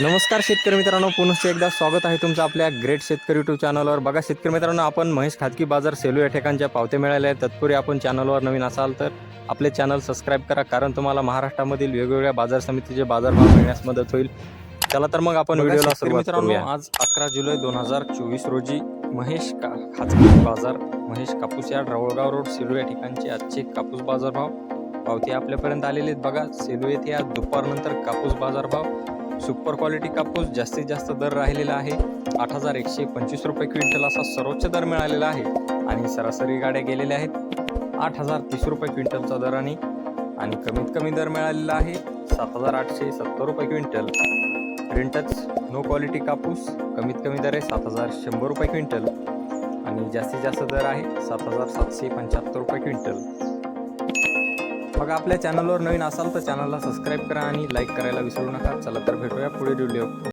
नमस्कार शेतकरी मित्रांनो पुनश्च एकदा स्वागत आहे तुमचं आपल्या ग्रेट शेतकरी यूट्यूब चॅनलवर. बघा शेतकरी मित्रांनो आपण महेश खाजगी बाजार सेलू या ठिकाणच्या पावते मिळाल्या आहेत. तत्पूर्वी आपण चॅनलवर नवीन असाल तर आपले चॅनल सबस्क्राईब करा कारण तुम्हाला महाराष्ट्रामधील वेगवेगळ्या बाजार समितीचे बाजारभाव मिळण्यास मदत होईल. चला तर मग आपण व्हिडिओला सुरुवात करूया. आज अकरा जुलै दोन हजार चोवीस रोजी महेश का खाजगी बाजार महेश कापूस यार्ड रवळगाव रोड सेलू या ठिकाणचे आजचे कापूस बाजारभाव पावती आपल्यापर्यंत आलेले आहेत. बघा सेलू येथे आज दुपारनंतर कापूस बाजारभाव सुपर क्वालिटी कापूस जास्तीत जास्त दर राहिलेला आहे. आठ हजार एकशे पंचवीस रुपये क्विंटल असा सर्वोच्च दर मिळालेला आहे. आणि सरासरी गाड्या गेलेल्या आहेत. आठ हजार तीस रुपये क्विंटलचा दराने आणि आणि कमीत कमी दर मिळालेला आहे. सात हजार आठशे सत्तर रुपये क्विंटल. प्रिंटच नो क्वालिटी कापूस. कमीत कमी दर आहे सात हजार शंभर रुपये क्विंटल. आणि जास्तीत जास्त दर आहे सात हजार सातशे पंच्याहत्तर रुपये क्विंटल. मग आपल्या चॅनलवर नवीन असाल तर चॅनलला सबस्क्राईब करा आणि लाईक करायला विसरू नका. चला तर भेटूया पुढे व्हिडिओ